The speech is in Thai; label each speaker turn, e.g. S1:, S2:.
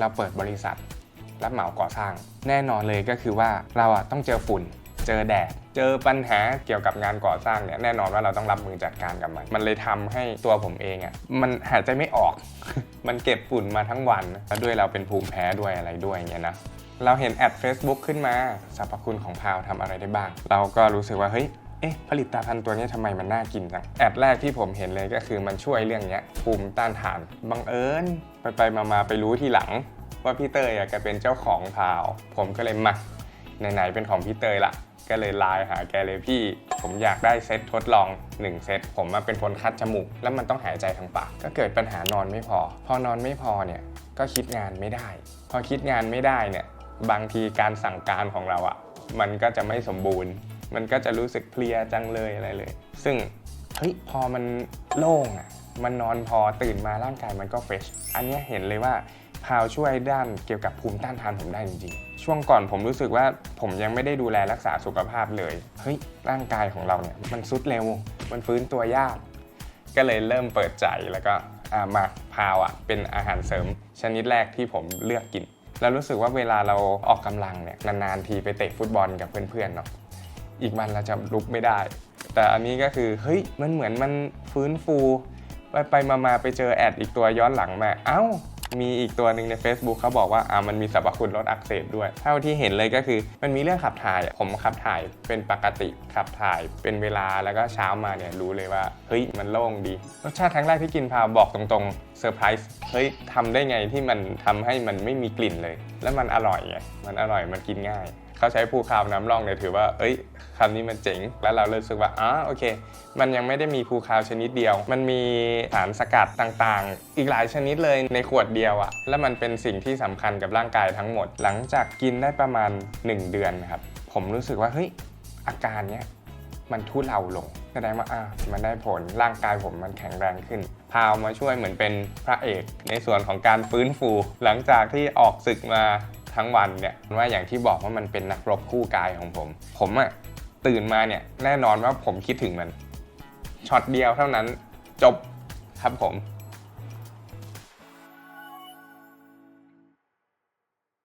S1: เราเปิดบริษัท รับเหมาก่อสร้าง แน่นอนเลยก็คือว่าเราอะต้องเจอฝุ่น เจอแดด เจอปัญหาเกี่ยวกับงานก่อสร้างเนี่ยแน่นอนว่าเราต้องรับมือจัดการกับมัน มันเลยทำให้ตัวผมเองอะมันหายใจไม่ออก มันเก็บฝุ่นมาทั้งวันแล้วด้วยเราเป็นภูมิแพ้ด้วยอะไรด้วยเงี้ยนะเราเห็นแอด Facebook ขึ้นมาสรรพคุณของพาวทำอะไรได้บ้าง เราก็รู้สึกว่าเฮ้ย เอ๊ะผลิตภัณฑ์ตัวนี้ทำไมมันน่ากินจังแอดแรกที่ผมเห็นเลยก็คือมันช่วยเรื่องเนี้ยภูมิต้านทานบังเอิญไปไปมามาไปรู้ทีหลัง ว่าพี่เตยอะแกเป็นเจ้าของพาว ผมก็เลยมาไหนๆเป็นของพี่เตยละก็เลยไลน์หาแกเลยพี่ ผมอยากได้เซตทดลอง 1 เซตผมมาเป็นคนคัดจมูก แล้วมันต้องหายใจทางปาก ก็เกิดปัญหานอนไม่พอ พอนอนไม่พอเนี่ยก็คิดงานไม่ได้ พอคิดงานไม่ได้เนี่ยบางทีการสั่งการของเราอะ่ะมันก็จะไม่สมบูรณ์ มันก็จะรู้สึกเพลียจังเลยอะไรเลย ซึ่งเฮ้ยพอมันโล่งอะมันนอนพอตื่นมาร่างกายมันก็เฟรชอันนี้เห็นเลยว่าพาวช่วยด้านเกี่ยวกับภูมิต้านทานผมได้จริงๆ ช่วงก่อนผมรู้สึกว่าผมยังไม่ได้ดูแลรักษาสุขภาพเลย เฮ้ย ร่างกายของเราเนี่ยมันซุดเร็ว มันฟื้นตัวยาก ก็เลยเริ่มเปิดใจแล้วก็อ่ามาพาวอะเป็นอาหารเสริมชนิดแรกที่ผมเลือกกิน แล้วรู้สึกว่าเวลาเราออกกำลังเนี่ยนานๆทีไปเตะฟุตบอลกับเพื่อนๆเนาะ อีกวันเราจะลุกไม่ได้ แต่อันนี้ก็คือเฮ้ยมันเหมือนมันฟื้นฟู ไปไปมามาไปเจอแอดอีกตัวย้อนหลังมา เอ้า มีอีกตัวหนึ่งใน Facebook เขาบอกว่าอ่ามันมีสรรพคุณลดอักเสบด้วย เท่าที่เห็นเลยก็คือมันมีเรื่องขับถ่ายผมขับถ่ายเป็นปกติขับถ่ายเป็นเวลาแล้วก็เช้ามาเนี่ยรู้เลยว่าเฮ้ยมันโล่งดีรสชาติครั้งแรกที่กินพาบอกตรงๆเซอร์ไพรส์เฮ้ยทำได้ไงที่มันทำให้มันไม่มีกลิ่นเลย แล้วมันอร่อยไงมันอร่อยมันกินง่าย เขาใช้ภูคาน้ำร่องเนี่ยถือว่า เอ้ยคำนี้มันเจ๋ง แล้วเราเรู้สึกว่าอ๋อโอเค มันยังไม่ได้มีภูคาชนิดเดียว มันมีสารสกัดต่างๆ อีกหลายชนิดเลยในขวดเดียวอะแล้วมันเป็นสิ่งที่สำคัญกับร่างกายทั้งหมด หลังจากกินได้ประมาณ 1 เดือนครับผมรู้สึกว่าเฮ้ยอาการเนี้ยมันทุเลาลงแสดงว่าอะมันได้ผลร่างกายผมมันแข็งแรงขึ้น พาวมาช่วยเหมือนเป็นพระเอกในส่วนของการฟื้นฟู หลังจากที่ออกศึกมา ทั้งวันเนี่ยว่าอย่างที่บอกว่ามันเป็นนักรบคู่กายของผม ผมอะตื่นมาเนี่ยแน่นอนว่าผมคิดถึงมันช็อตเดียวเท่านั้นจบครับผม